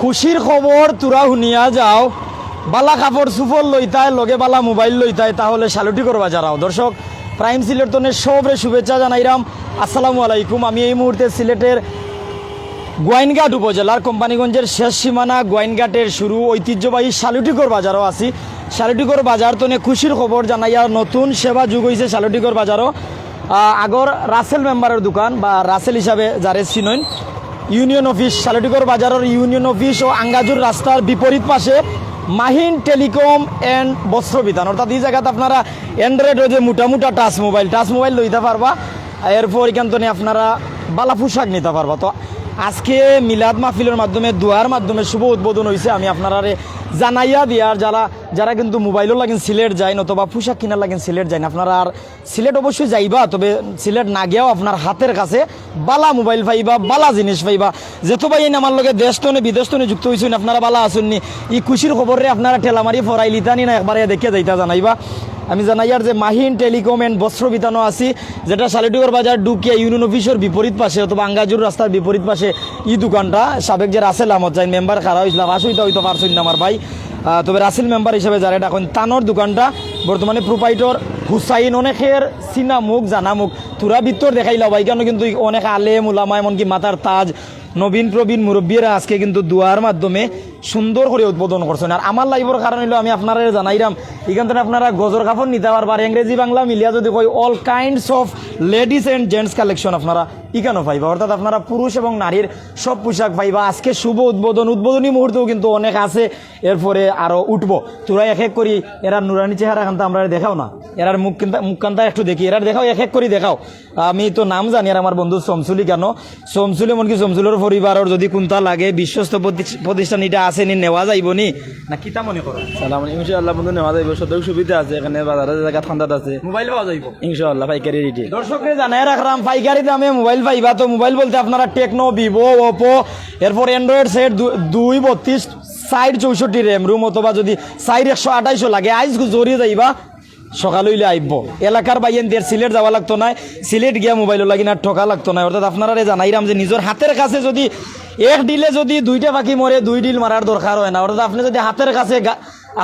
খুশির খবর, তোরা শুনিয়া যাও। বালা কাপড় সুফর লইতায় লগে বালা মোবাইল লইতায় তাহলে শালুটি করবা যারাও দর্শক, প্রাইম সিলেটনের সবরে শুভেচ্ছা জানাইরাম। আসসালামু আলাইকুম, আমি এই মুহূর্তে সিলেটের গোয়াইনঘাট উপজেলার কোম্পানিগঞ্জের শেষ সীমানা গোয়াইনঘাটের শুরু ঐতিহ্যবাহী শালুটিকর বাজারও আছি। শালুটিকর বাজার তো খুশির খবর জানাইয়া নতুন সেবা যুগ হয়েছে শালুটিকর বাজারও। আগর রাসেল মেম্বারের দোকান বা রাসেল হিসাবে যারে চিনইন ইউনিয়ন অফিস শালুটিকর বাজারের ইউনিয়ন অফিস ও আঙ্গাজুর রাস্তার বিপরীত পাশে মাহিন টেলিকম অ্যান্ড বস্ত্র বিধান অর্থাৎ এই জায়গাতে আপনারা অ্যান্ড্রয়েড যে মোটা মোটা টাচ মোবাইল টাচ মোবাইল লইতে পারবা। এরপর এখান থেকে আপনারা বালা পোশাক নিতে পারবা। তো আজকে মিলাদ মাহফিলের মাধ্যমে, দোয়ার মাধ্যমে শুভ উদ্বোধন হয়েছে আমি আপনারা জানাইয়া দিয়ার যারা যারা কিন্তু মোবাইলও লাগেন সিলেট যায় নতুবা পোশাক কিনার লাগেন সিলেট যায় আপনারা আর সিলেট অবশ্যই যাইবা, তবে সিলেট না গিয়েও আপনার হাতের কাছে বালা মোবাইল পাইবা, বালা জিনিস পাইবা। যেহেতু ভাই আমার লগে দেশ তনে বিদেশ তনে যুক্ত হয়েছেন আপনারা বালা আসুননি ই খুশির খবরে আপনারা ঠেলামারি ফরাই লিতানি না একবারে দেখে যাইতা জানাইবা। আমি জানাইয়ার যে মাহিন টেলিকম অ্যান্ড বস্ত্র বিতানো আছি, যেটা শালিটুগর বাজার ডুকিয়া ইউনিয়ন অফিসের বিপরীত পাশে অথবা আঙ্গাজুর রাস্তার বিপরীত পাশে ই দোকানটা। সাবেক যে রাসেল আহমদ, যাই মেম্বার খারা হয়েছিলাম আসইতে হয়তো পারছই না আমার ভাই। তবে রাসেল মেম্বার হিসেবে যারা, এটা এখন তানোর দোকানটা। বর্তমানে প্রোপাইটর হুসাইন অনেকের চিনা মুখ, জানা মুখ, তুরা বিত্তর দেখাইলা ভাই, কেন কিন্তু অনেক আলেম, উলামা, এমনকি মাথার তাজ, নবীন প্রবীণ মুরব্বীরা আজকে কিন্তু দুয়ার মাধ্যমে সুন্দর করে উদ্বোধন করছেন। আর আমার লাইভের কারণ হলো আমি আপনারা জানাইলাম এখান থেকে আপনারা গজর কাপড় নিতে পারবা আর ইংরেজি বাংলা মিলিয়া যদি কই all kinds of ladies and gents collection আপনারা ইকানো পাইবা। অর্থাৎ আপনারা পুরুষ এবং নারীর সব পোশাক পাইবা। আজকে শুভ উদ্বোধন, উদ্বোধনী মুহূর্তেও কিন্তু অনেক আছে, এরপরে আরও উঠবো। তোরা এক এক করি, এরার নুরানি চেহারা খান্তা আমরা দেখাও না। এরার মুখ কিন্তা মুখ কান্তা একটু দেখি। এরার দেখাও, এক এক করে দেখাও। আমি তো নাম জানি আর আমার বন্ধু সমসুলি কেন? সমসুলি এমনকি সমসুলের পরিবারের যদি কোনটা লাগে, বিশ্বস্ত প্রতিষ্ঠান এটা আছে। নি নেওয়া যাইব নি? না কিতা মনে করো? সালাম ইনশাআল্লাহ বন্ধু নেওয়া যাইব। সুবিধা আছে। এখানে বাজারে জায়গা ঠান্ডা আছে। মোবাইল পাওয়া যাইব। ইনশাআল্লাহ পাইকারি রেটে। দর্শকরে জানাই রাখলাম পাইকারি দামে মোবাইল পাইবা। তো মোবাইল বলতে আপনারা টেকনো ভিভো ওপো এরপর অ্যান্ড্রয়েড সেট দুই বত্রিশ সাইড চৌষট্টি র্যাম রুম অথবা যদি সাইড একশো আঠাইশো লাগে আইস জড়িয়ে যাইবা। সকাল হইলে আইব এলাকার বাইয়েন দের সিলেট যাওয়া লাগতো না, সিলেট গিয়া মোবাইল লাগি না ঠকা লাগতো না। অর্থাৎ আপনারা জানাইরাম যে নিজের হাতের কাছে যদি এক ডিলে যদি দুইটা পাখি মরে, দুই ডিল মারার দরকার হয় না। অর্থাৎ আপনি যদি হাতের কাছে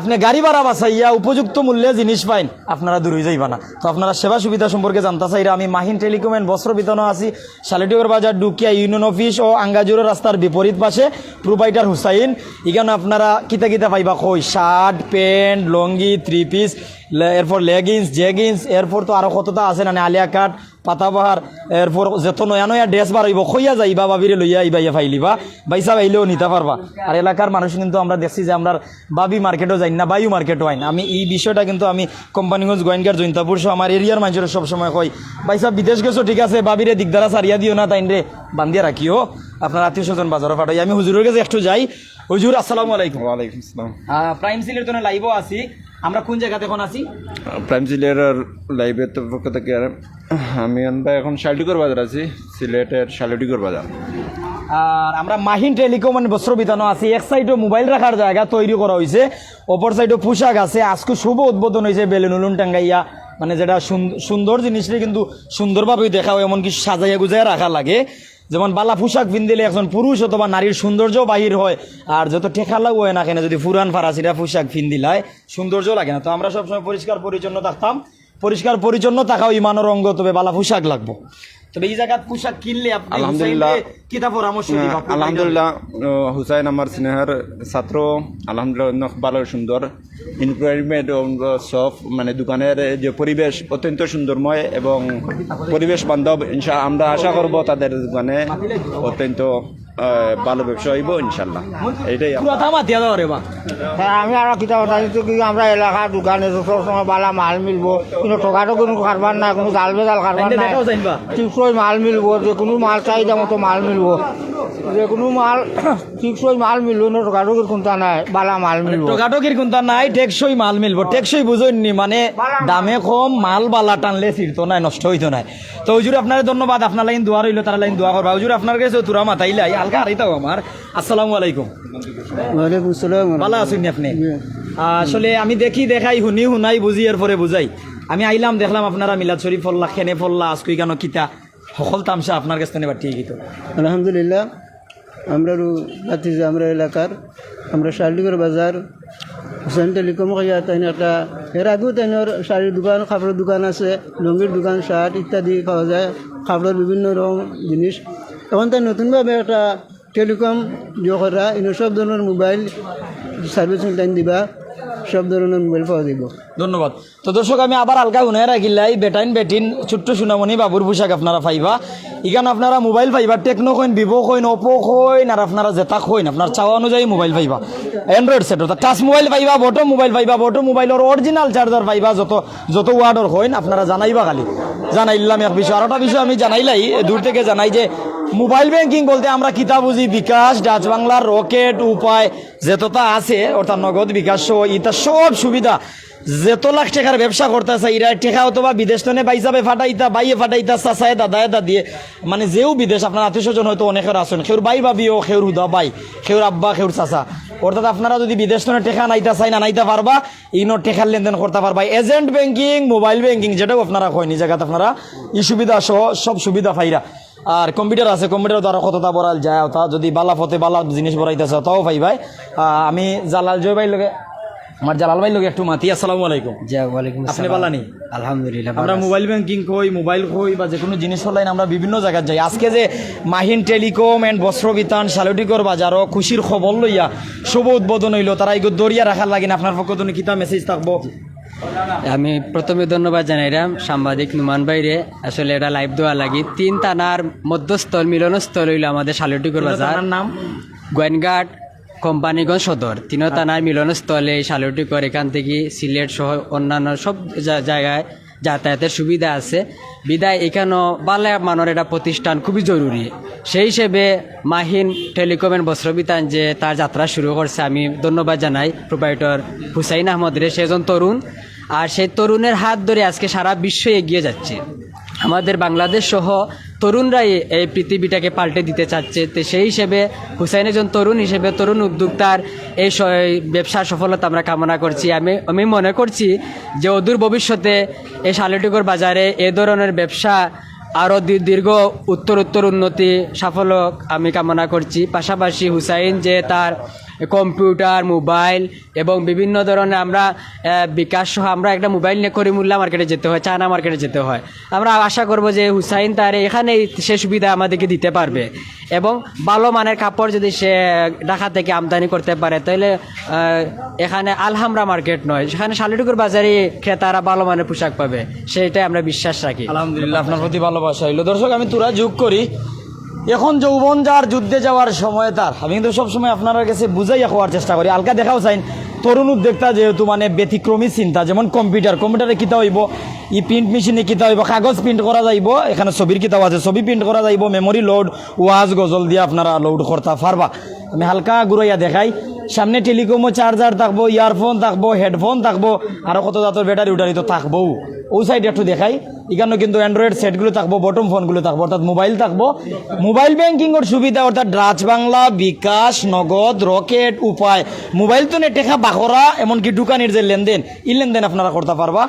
আপনি গাড়ি ভাড়া বাঁচাইয়া উপযুক্ত মূল্যে জিনিস পাইন, আপনারা দূর হয়ে যাইবা না। তো আপনারা সেবা সুবিধা সম্পর্কে জানতে চাইরা আমি মাহিন টেলিকম অ্যান্ড বস্ত্র বিতানো আছি। শালিটিগর বাজার, ডুকিয়া ইউনিয়ন অফিস ও আঙ্গাজুরো রাস্তার বিপরীত পাশে প্রোপাইটার হুসাইন। এখানে আপনারা কিতা কিতা পাইবা কই? Shirt, pant, lungi three piece এরপর লেগিংস জেগিংস এরপর তো আরও কতটা আছে না আলিয়া কাট পাতাবাহার এরপর যত নয়া নয়া ড্রেস বার হইব খইয়া যাইবা বাবিরে লইয়া আইবা ইয়া ফাইলিবা বাইসা বাইলেও নিতে পারবা। আর এলাকার মানুষ কিন্তু আমরা দেখছি যে আমরা বাবি মার্কেটও যাই না বায়ু মার্কেটও আইন। আমি এই বিষয়টা কিন্তু আমি কোম্পানিগঞ্জ গোয়েনগার জৈন্তাপুর সহ আমার এরিয়ার মানুষের সবসময় কই বাইসা বিদেশ গেছো ঠিক আছে বাবিরে দিগদারা সারিয়া দিও না তাইন রে বান্ধিয়া রাখিও। আপনার আত্মীয় স্বজন বাজারে পাঠাই। আমি হুজুরের কাছে একটু যাই। হুজুর আসসালামু আলাইকুম। ওয়ালাইকুম আসসালাম। প্রাইম সিলের জন্য লাইভও আছি। আমরা কোন জায়গাতে এখন আছি? প্রাইম সিলেটের লাইভের পক্ষ থেকে আর আমি এখন শালটিকর বাজার আছি সিলেটের শালটিকর বাজার। আর আমরা মাহিন টেলিকম মানে বস্ত্র বিতানো আছি। এক সাইডে মোবাইল রাখার জায়গা তৈরি করা হয়েছে অপর সাইডে পোশাক আছে। আজকে শুভ উদ্বোধন হয়েছে বেলুন উলুন টাঙ্গাইয়া। মানে যেটা সুন- সুন্দর জিনিসটা কিন্তু সুন্দরভাবে দেখা হয় এমনকি সাজাইয়া গুজাইয়া রাখা লাগে। যেমন বালা পোশাক পিন্দিলে একজন পুরুষ অথবা নারীর সৌন্দর্য বাহির হয়, আর যত টেকা হয় না কেন, যদি ফুরান ফারাসিরা পোশাক পিন্দিলায় সৌন্দর্য লাগে না। তো আমরা সবসময় পরিষ্কার পরিচ্ছন্ন থাকতাম। পরিষ্কার পরিচ্ছন্ন থাকাও ইমানের অঙ্গ তবে বালা পোশাক লাগবো। তবে এই জায়গাত পোশাক কিনলে আপনি আলহামদুলিল্লাহ। কিতা পরামর্শ আলহামদুলিল্লাহ হুসাইন আমার স্নেহের ছাত্র আলহামদুলিল্লাহ ভালো সুন্দর। ইনভারমেন্ট সব মানে দোকানের যে পরিবেশ অত্যন্ত সুন্দরময় এবং পরিবেশ বান্ধব আমরা আশা করব তাদের দোকানে অত্যন্ত ভালো ব্যবসা হইব ইনশাল্লাহ। এটাই আমরা- দিয়া দাও রে বা হ্যাঁ, আমি আরও কিতা কথা দিচ্ছি কি আমরা এলাকার দোকানে সবসময় বালা মাল মিলবো। কিন্তু টোকাটো কোনো কারবার নাই কোনো জাল বেজাল কারবার। টিকসই মাল মিলবো যে কোনো মাল চাহিদা মতো মাল মিলবো। যে কোনো মাল টিকসই মাল মিলবো না টোকাটোকির কোনটা নাই বালা মাল মিলবো। টোকাটকির কোনটা নাই টেকসই মাল মিলবো। টেকসই বুঝইনি মানে দামে কম মাল বালা টানলে ফিরতো নাই নষ্ট হইতো নাই। তো হুজুর আপনার ধন্যবাদ আপনার লাইন দোয়া রইল তারা লাইন দোয়া করবা। হুজুর আপনার কাছে তুরা হালকা হারাইতাও আমার। আসসালামু আলাইকুম। ওয়ালাইকুম আসসালাম ভালো আছেন আপনি? আসলে আমি দেখি দেখাই শুনি শুনাই বুঝি এর পরে বুঝাই। আমি আইলাম দেখলাম আপনারা মিলাদ শরীফ ফল্লা খেনে ফল্লা আজকুই কেন কিতা সকল তামসা আপনার কাছে তো। আলহামদুলিল্লাহ আমরা বাতিজা আমরা এলাকার, আমরা শালিগড় বাজার হুসেন টেলিকম খাইয়া তাই একটা, এর আগেও তাইনের শাড়ির দোকান, কাপড়ের দোকান আছে, লুঙ্গির দোকান, শার্ট ইত্যাদি পাওয়া যায়, কাপড়ের বিভিন্ন রকম জিনিস। এখন তাই নতুনভাবে একটা টেলিকম যোগ করা সব ধরনের মোবাইল সার্ভিসিং টাইম দিবা। সব ধরনের মোবাইল পাওয়া যাব ধন্যবাদ। তো দর্শক, আমি আবার হালকা উনায় রাখিলাই বেটাইন, বেটিন, ছোট্ট সুনামণি, বাবুর পোশাক আপনারা পাইবা। ইখান আপনারা মোবাইল পাইবা টেকনো কইন ভিভো কইন ওপো কইন আর আপনারা জেতা কইন আপনার চাওয়া অনুযায়ী মোবাইল পাইবা। অ্যান্ড্রয়েড সেট অর্থাৎ টাচ মোবাইল পাইবা বটো মোবাইল পাইবা বটো মোবাইলের অরিজিনাল চার্জার পাইবা, যত যত ওয়ার্ডর কইন আপনারা জানাইবা খালি। জানাইলাম এক বিষয়। আর একটা বিষয় আমি জানাইলাই, দূর থেকে জানাই যে মোবাইল ব্যাংকিং বলতে আমরা কিতা বুঝি, বিকাশ, ডাচ বাংলার রকেট, উপায়, যেতটা আছে, অর্থাৎ নগদ, বিকাশ সহ ইতা সব সুবিধা। যেত লাখ টাকার ব্যবসা করতেছে, ইরা টেকা অথবা বিদেশ তনে বাইজাবে ফাটাইতা, বাইয়ে ফাটাইতা, চাচায়, দাদায়, দাদিয়ে। মানে যেও বিদেশ, আপনার আত্মীয় স্বজন হয়তো অনেকের আছেন সেউর বাই ভাবিও সেউর হুদা বাই সেউর আব্বা সেউর চাচা। অর্থাৎ আপনারা যদি বিদেশ তনে টেকা নাইতা চাই না, নাইতা পারবা, ইনো টেকার লেনদেন করতে পারবা। এজেন্ট ব্যাংকিং, মোবাইল ব্যাংকিং, যেটাও আপনারা এই জায়গাতে আপনারা ই সুবিধা সহ সব সুবিধা পাইরা। আর কম্পিউটার আছে কম্পিউটার দ্বারা কতটা বরাল যায় তা যদি বালা ফতে বালা জিনিস বরাইতেছে তাও পাই ভাই। আমি জালাল জয় ভাই লগে আমার জালাল ভাই লগে একটু মাতি আসসালামু আলাইকুম। ওয়ালাইকুম আপনি বালা নেই আলহামদুলিল্লাহ আমরা মোবাইল ব্যাংকিং কই মোবাইল কই বা যে কোনো জিনিস অনলাইন আমরা বিভিন্ন জায়গায় যাই। আজকে যে মাহিন টেলিকম এন্ড বস্ত্র বিতান শালটিকর বাজারও খুশির খবর লইয়া শুভ উদ্বোধন হইল। তারা এগুলো দরিয়া রাখার লাগিন আপনার পক্ষ তুমি কিতা মেসেজ থাকব? আমি প্রথমে ধন্যবাদ জানাইলাম সাংবাদিক নুমান ভাইরে। আসলে এটা লাইভ দেওয়া লাগি। তিন থানার মধ্যস্থল মিলনস্থল হইল আমাদের শালটিকর বাজার। নাম? গোয়েনঘাট কোম্পানিগঞ্জ সদর। তিন থানার মিলনস্থলে শালটিকর এখান থেকে সিলেট সহ অন্যান্য সব জায়গায় যাতায়াতের সুবিধা আছে। বিদায় এখানেও বালা মানের এটা প্রতিষ্ঠান খুবই জরুরি। সেই হিসেবে মাহিন টেলিকম এন্ড বস্ত্রবিতান যে তার যাত্রা শুরু করছে আমি ধন্যবাদ জানাই প্রোপাইটর হুসাইন আহমদ রে। সে একজন তরুণ। আর সেই তরুণের হাত ধরে আজকে সারা বিশ্ব এগিয়ে যাচ্ছে। আমাদের বাংলাদেশ সহ তরুণরাই এই পৃথিবীটাকে পাল্টে দিতে চাচ্ছে। তো সেই হিসেবে হুসাইন একজন তরুণ হিসেবে তরুণ উদ্যোক্তার এই ব্যবসার সফলতা আমরা কামনা করছি। আমি আমি মনে করছি যে অদূর ভবিষ্যতে এই শালটিগর বাজারে এ ধরনের ব্যবসা আরও দীর্ঘ উত্তর উত্তর উন্নতি, সাফল্য আমি কামনা করছি। পাশাপাশি হুসাইন যে তার কম্পিউটার, মোবাইল এবং বিভিন্ন ধরনের আমরা বিকাশ সহ আমরা একটা মোবাইল নিয়ে করিমুল্লা মার্কেটে যেতে হয়, চায়না মার্কেটে যেতে হয়। আমরা আশা করব যে হুসাইন তার এখানে সে সুবিধা আমাদেরকে দিতে পারবে এবং ভালো মানের কাপড় যদি সে ঢাকা থেকে আমদানি করতে পারে, তাহলে এখানে আলহামরা মার্কেট নয়, সেখানে শালিটুকুর বাজারে ক্রেতারা ভালো মানের পোশাক পাবে, সেটাই আমরা বিশ্বাস রাখি। আলহামদুলিল্লাহ, আপনার প্রতি ভালোবাসা হইল দর্শক, আমি তোরা যোগ করি। এখন যৌবন যার, যুদ্ধে যাওয়ার সময় তার। আমি কিন্তু সবসময় আপনার কাছে বুঝাইয়া খাওয়ার চেষ্টা করি। আলকা দেখাও চাইন তরুণ উদ্যোক্তা যেহেতু মানে ব্যতিক্রমী চিন্তা, যেমন কম্পিউটার। কম্পিউটারে কিতা হইব? ই প্রিন্ট মেশিনে কিতা হইব? কাগজ প্রিন্ট করা যাইব, এখানে ছবির কিতাব আছে। ছবি প্রিন্ট করা যাইব মেমোরি লোড ওয়াজ, গজল দিয়ে আপনারা লোড করতে পারবা। আমি হালকা ঘুরাইয়া দেখাই। সামনে টেলিকমও চার্জার থাকব ইয়ারফোন থাকব হেডফোন থাকব আরও কত জাতের ব্যাটারি উটারি তো থাকব। ও সাইড একটু দেখাই। এখানে কিন্তু অ্যান্ড্রয়েড সেটগুলো থাকব বটম ফোনগুলো থাকব, অর্থাৎ মোবাইল থাকব। মোবাইল ব্যাংকিংয়ের সুবিধা, অর্থাৎ ডাচ বাংলা বিকাশ নগদ রকেট উপায় মোবাইল তো টেকা বাখরা, এমনকি দোকানের যে লেনদেন, এই লেনদেন আপনারা করতে পারবা।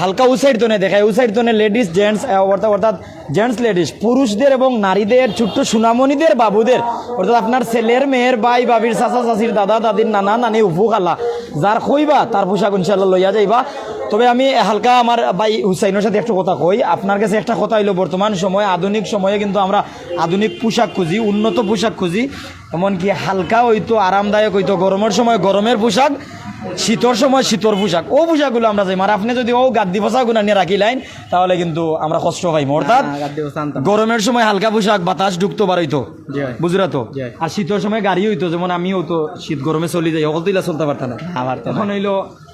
হালকা উসাইড তোনে দেখায় উসাইড তোনে লেডিস জেন্টস অর্থাৎ অর্থাৎ জেন্টস লেডিস পুরুষদের এবং নারীদের, ছোট্ট সুনামণিদের বাবুদের। অর্থাৎ আপনার ছেলের মেয়ের ভাই বাবির চাচা, চাচির দাদা দাদির নানা নানি উফু খালা যার কইবা তার পোশাক ইনশাল্লাহ লইয়া যাইবা। তবে আমি হালকা আমার ভাই হুসাইনের সাথে একটা কথা কই। আপনার কাছে একটা কথা হইল, বর্তমান সময়ে, আধুনিক সময়ে কিন্তু আমরা আধুনিক পোশাক খুঁজি, উন্নত পোশাক খুঁজি। এমনকি হালকা হইতো, আরামদায়ক হইতো, গরমের সময় গরমের পোশাক। শীতর সময় শীতর পোশাক। ও পোশাকগুলো আমরা যাই মানে আপনি যদি ও গাদ্দি পোশাকগুলো নিয়ে রাখি লাইন তাহলে কিন্তু আমরা কষ্ট পাইম। অর্থাৎ গরমের সময় হালকা পোশাক বাতাস ঢুকতো বার হইতো। বুঝরা তো? আর শীতের সময় গাড়ি হইতো যেমন আমি হইতো শীত গরমে চলি যাই অকল তুইলা চলতে পারতাম না। এখন হইল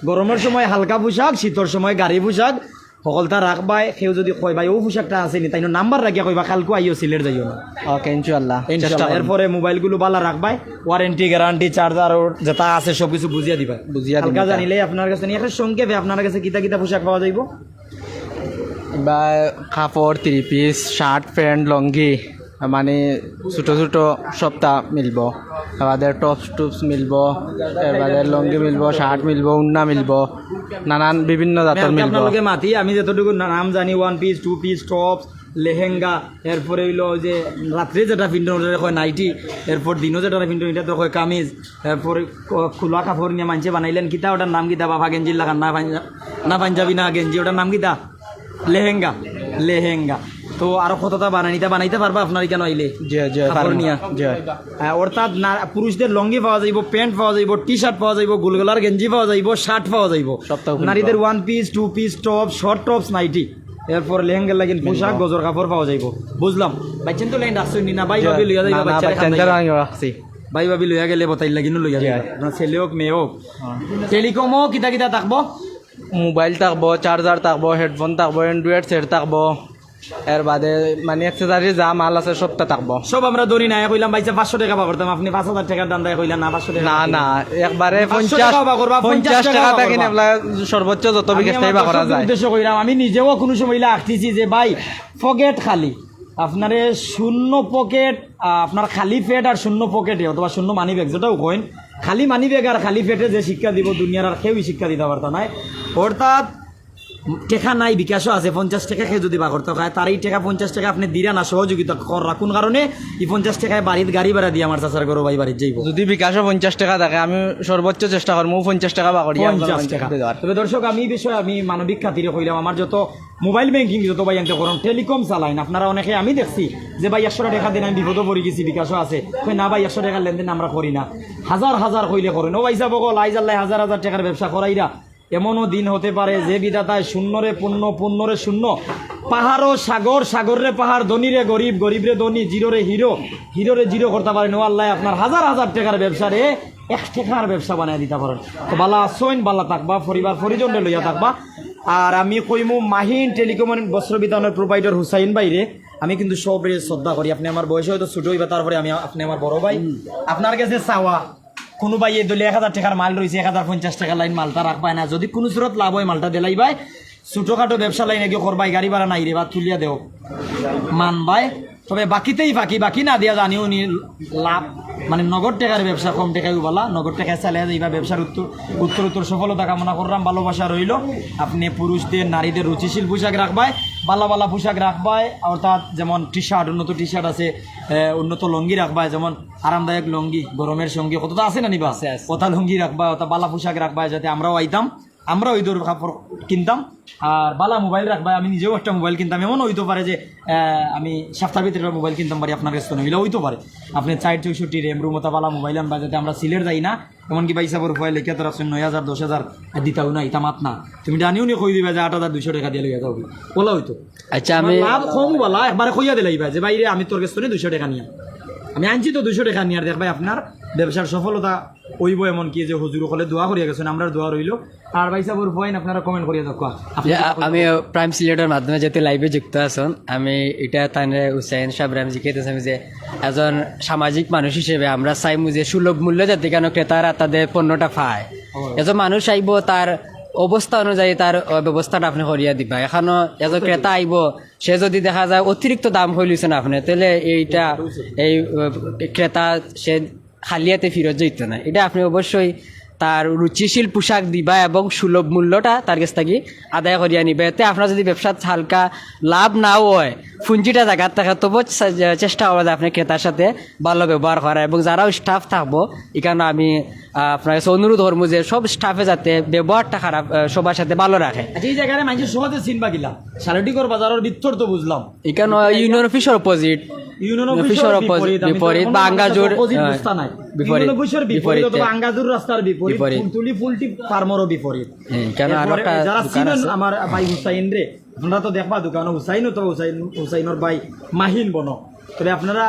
গরমের সময় হালকা পোশাক শীতের সময় গাড়ি পোশাক সকলটা রাখবাই সেও যদি কয় ভাই ও পোশাকটা আছে নি? তাই নাম্বার রাখিয়া কইবা কালকে আইও সিলেট যাইও না। ওকে ইনশাআল্লাহ ইনশাআল্লাহ। এরপরে মোবাইলগুলো বালা রাখবাই ওয়ারেন্টি গ্যারান্টি চার্জার যেটা আছে সব কিছু বুঝিয়া দিবা। বুঝিয়া দিবা। জানিলে আপনার কাছে নিয়ে একটা সংক্ষেপে আপনার কাছে কিতা কিতা পোশাক পাওয়া যাইব? বা কাপড় থ্রি পিস শার্ট প্যান্ট লঙ্গি মানে ছোটো ছোটো সপ্তাহ মিলব। আমাদের টপস টুপস মিলব এবারে লঙ্গি মিলব শার্ট মিলব উন্না মিলব নানান বিভিন্ন জাতের মিলব। আপনাকে মাতি আমি যতটুকু নাম জানি one piece two piece tops lehenga এরপরে হইল যে রাত্রে যেটা পিন্ধন ওটা কয় নাইটি এরপর দিনও যেটা পিন্ধন এটা তো কয় কামিজ এরপরে খোলা কাপড় নিয়ে মানছে বানাইলেন কিতা ওটার নাম কিতা বাবা গেঞ্জি লাগান না না পাঞ্জাবি না গেঞ্জি ওটার নাম কিতা? লেহেঙ্গা লেহেঙ্গা। তো আরও কতটা বানাইতে বানাইতে পারবা আপনার কেন আইলে? হ্যাঁ, অর্থাৎ না পুরুষদের লঙ্গি পাওয়া যাইব প্যান্ট পাওয়া যাইব টি শার্ট পাওয়া যাইব গোলগলার গেঞ্জি পাওয়া যাইব শার্ট পাওয়া যাইব। নারীদের one piece two piece top short tops nighty এরপর লেহেঙ্গা লাগিন পোশাক গজর কাপড় পাওয়া যাইব। বুঝলাম। বাচ্চেন তো লাইন রাখছেন নি না? ভাই ভাবি লইয়া যাইবা না, না, রাখছি ভাই ভাবি লইয়া গেলে বতাই লাগিন লইয়া যাইবা। আপনার ছেলে হোক মেয়ে হোক। টেলিকমও কিতা কিতা থাকব? মোবাইল থাকব চার্জার থাকব হেডফোন থাকব অ্যান্ড্রয়েড সেট থাকব। এর বাদে মানে যা মাল আছে সবটা থাকব। সব আমরা ধরি না কইলাম ভাইসা পাঁচশো টাকা করতাম আপনি পাঁচ হাজার টাকার দাম দেয় কইলাম না পাঁচশো টাকা না না একবারে পঞ্চাশ টাকা পঞ্চাশ টাকা থাকি সর্বোচ্চ যত বিকেশ করা যায় উদ্দেশ্য কইরাম আমি নিজেও কোনো সময় আঁকতেছি যে ভাই পকেট খালি। আপনারে শূন্য পকেট আপনার খালি পেট আর শূন্য পকেটে অথবা শূন্য মানি ব্যাগ যেটাও কইন খালি মানি ব্যাগ আর খালি পেটে যে শিক্ষা দিব দুনিয়ার আর কেউই শিক্ষা দিতে পারতো নাই। অর্থাৎ টেকা নাই বিকাশও আছে পঞ্চাশ টাকা খেয়ে যদি বা করতে হয় তার এই টাকা পঞ্চাশ টাকা আপনি দিরা না সহযোগিতা কর রাখুন কারণে এই পঞ্চাশ টাকায় বাড়ির গাড়ি ভাড়া দিয়ে আমার চাচার গরু ভাই বাড়ির যাইব। যদি বিকাশও পঞ্চাশ টাকা থাকে আমি সর্বোচ্চ চেষ্টা করব পঞ্চাশ টাকা বা করি পঞ্চাশ টাকা। তবে দর্শক আমি বিষয়ে আমি মানবিক খাতিরে কইলাম আমার যত মোবাইল ব্যাংকিং যত ভাই আনতে করুন টেলিকম চালাইন আপনারা অনেকে আমি দেখছি যে ভাই একশো টাকা দিন আমি বিপদও পড়ে গেছি বিকাশও আছে। কই না ভাই একশো টাকার লেনদেন আমরা করি না। হাজার হাজার কইলে করেন ও ভাইসা বকল আইজ আল্লাহ হাজার হাজার টাকার ব্যবসা করাইরা এমনও দিন হতে পারে যে বিধাতায় শূন্যরে পূর্ণ পূর্ণরে শূন্য। পাহাড় ও সাগর সাগরে পাহাড় ধনীরে গরিব গরিবরে ধনী জিরোরে হিরো। হিরোরে জিরো করতে পারেন। ও আল্লাহ আপনার হাজার হাজার টাকার ব্যবসারে এক টাকার ব্যবসা বানায় দিতে পারেন। তো বালা আসইন বালা থাকবা পরিবার পরিজনে লইয়া থাকবা আর আমি কইমু মাহিন টেলিকম বস্ত্র বিতরণের প্রোভাইডার হুসাইন ভাইরে। আমি কিন্তু সবরে শ্রদ্ধা করি। আপনি আমার বয়স হয়তো ছোট হইবা তারপরে আমি আপনি আমার বড় ভাই। আপনার কাছে চাওয়া কোনো ভাই এই দলে এক হাজার টাকার মাল রয়েছে, এক হাজার পঞ্চাশ টাকার লাইন মালটা রাখবাই না। যদি কোনো সুরত লাভ হয় মালটা দিলাই ভাই। ছোটোখাটো ব্যবসা লাইনে গিয়ে করবাই গাড়ি ভাড়া নাই রে বা তুলিয়া দেও। মানবাই তবে বাকিতেই বাকি বাকি না দিয়া জানিও নি, লাভ মানে নগদ টাকার ব্যবসা কম টাকায় বলা নগদ টাকায় চালিয়ে যাইবা ব্যবসার উত্তর উত্তর উত্তর সফলতা কামনা করলাম ভালোবাসা রইল। আপনি পুরুষদের নারীদের রুচিশীল পোশাক রাখবাই বালা বালা পোশাক রাখবায় অর্থাৎ যেমন টি শার্ট উন্নত টি শার্ট আছে উন্নত লঙ্গি রাখবায় যেমন আরামদায়ক লঙ্গি গরমের সঙ্গে কতটা আছে না নিবা? কথা লঙ্গি রাখবা অর্থাৎ বালা পোশাক রাখবায় যাতে আমরাও আইতাম। আমরা ওই দৌড় কাপড় কিনতাম। আর বালা মোবাইল রাখবা আমি নিজেও একটা মোবাইল কিনতাম। এমন হইতে পারে যে আমি সপ্তাহ ভিতরে মোবাইল কিনতাম পারি আপনার কাছে। নইলে হইতে পারে। আপনি চার চৌষট্টি রেম রুমতা বালা মোবাইল আনবা যাতে আমরা সিলেট যাই না। এমনকি পয়সা বড় ফয় লেখা তোর আসছেন নয় হাজার দশ হাজার দিতাও না ইতা মাত না। তুমি জানিও নি কই দিবা যে আট হাজার দুইশো টাকা দিয়ে লইয়া যাও। বলা হইতো। আচ্ছা আমি লাভ কম বলা একবারে কইয়া দিলাইবা যে বাইরে আমি তোর কাছে দুইশো টাকা নিয়ে। আমি আনছি তো দুইশো টাকা নিয়ে আর দেখবাই আপনার ব্যবসার সফলতা হইব এমন কি যে হুজুর হলে দোয়া করিয়া গেছেন আমরা দোয়া রইল। আর ভাই সাবর পয়েন্ট আপনারা কমেন্ট করিয়া দেখো আমি প্রাইম সিলেটের মাধ্যমে যেতে লাইভে যুক্ত আছেন আমি এটা তানে হুসাইন সাহেব রাম জিজ্ঞেস যে এজন সামাজিক মানুষ হিসেবে আমরা চাইমু যে সুলভ মূল্য যাতে কেন ক্রেতারা তাদের পণ্যটা পায়। এজন মানুষ আইব তার অবস্থা অনুযায়ী তার ব্যবস্থাটা আপনি করিয়া দিবা। এখনও এজন ক্রেতা আইব সে যদি দেখা যায় অতিরিক্ত দাম হইলিছে না আপনি তাহলে এইটা এই ক্রেতা সে খালিয়াতে ফিরত যেত না। এটা আপনি অবশ্যই তার রুচিশীল পোশাক দিবা এবং সুলভ মূল্যটা তার কাছ থেকে আদায় করিয়া নিবে এতে আপনার যদি ব্যবসাত হালকা লাভ নাও হয় পুঞ্জিটা জায়গার থাকে তবু চেষ্টা করব যে আপনি ক্রেতার সাথে ভালো ব্যবহার করা এবং যারাও স্টাফ থাকব এখানে আমি আপনার কাছে অনুরোধ করব যে সব স্টাফে যাতে ব্যবহারটা খারাপ সবার সাথে ভালো রাখে এই জায়গায় মানুষের সহজে চিনবা গিলা। শালটিকর বাজারের ভিতর তো বুঝলাম এখানে ইউনিয়ন অফিসের অপোজিট ইউনিয়ন অফিসের opposite, বিপরীত বা আঙ্গাজুর, বিপরীত অফিসের বিপরীত বিপরীত, অথবা আঙ্গাজুর রাস্তার বিপরীত বিপরীত। ফুলতুলি ফুলটি ফার্মরও বিপরীত। হ্যাঁ, কেন আরও যারা দোকান আমার ভাই হুসাইন রে আপনারা তো দেখবা দোকান হুসাইন তো হুসাইন হুসাইনের ভাই মাহিন বন। তবে আপনারা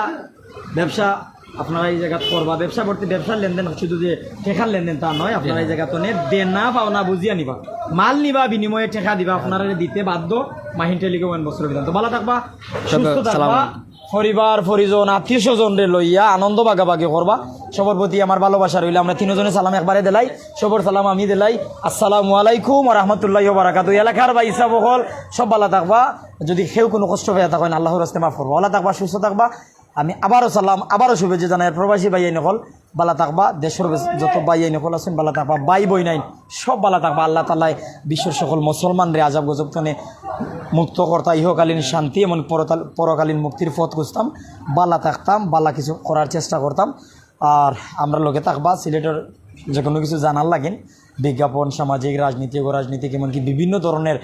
ব্যবসা আপনারা এই জায়গা করবা ব্যবসা করতে ব্যবসার লেনদেন শুধু যে টেকার লেনদেন তা নয় আপনারা এই জায়গা তো নে দেন না পাও বুঝিয়া নিবা মাল নিবা বিনিময়ে টেকা দিবা আপনারা দিতে বাধ্য মাহিন টেলিকম বছর বিধান। তো ভালো থাকবা সুস্থ থাকবা পরিবার পরিজন আত্মীয় স্বজনরে লইয়া আনন্দ বাগাবাগি করবা। সবার প্রতি আমার ভালোবাসা রইলে। আমরা তিনজনে সালাম একবারে দিলাই। সবর সালাম আমি দিলাই। আসসালামু আলাইকুম রহমতুল্লাহ বারাকাতু এলাকার বা ইসা বকল সব ভালো থাকবা। যদি কেউ কোনো কষ্ট পেয়ে থাকেন আল্লাহর রাস্তে মাফ করব। ভালো থাকবা, সুস্থ থাকবা। আমি আবারও সালাম, আবারও শুভেচ্ছা জানাই। প্রবাসী ভাই নকল বালা থাকবা। দেশের যত বাই নকল আছেন বালা থাকবা। বাই বই নাই সব বালা থাকবা। আল্লাহ তালাই বিশ্বের সকল মুসলমান রে আজাব গজব তনে মুক্ত কর্তা, ইহকালীন শান্তি এমন পরকালীন মুক্তির পথ খুঁজতাম। বালা থাকতাম বালা কিছু করার চেষ্টা করতাম। আর আমরা লোকে থাকবা, সিলেটের যে কোনো কিছু জানার লাগেন। বিজ্ঞাপন, সামাজিক রাজনীতি রাজনীতিক এমনকি বিভিন্ন ধরনের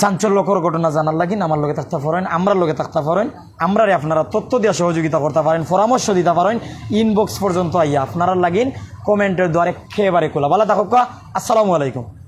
চাঞ্চল্যকর ঘটনা জানার লাগিন। আমার লোকে থাকতে পারেন, আমরা লোকে থাকতে পারেন, আমরারে আপনারা তথ্য দিয়ে সহযোগিতা করতে পারেন, পরামর্শ দিতে পারেন ইনবক্স পর্যন্ত আইয়া আপনারা লাগিন, কমেন্টের দ্বারে খেয়ে খোলা ভালো থাকুক। আসসালামু আলাইকুম।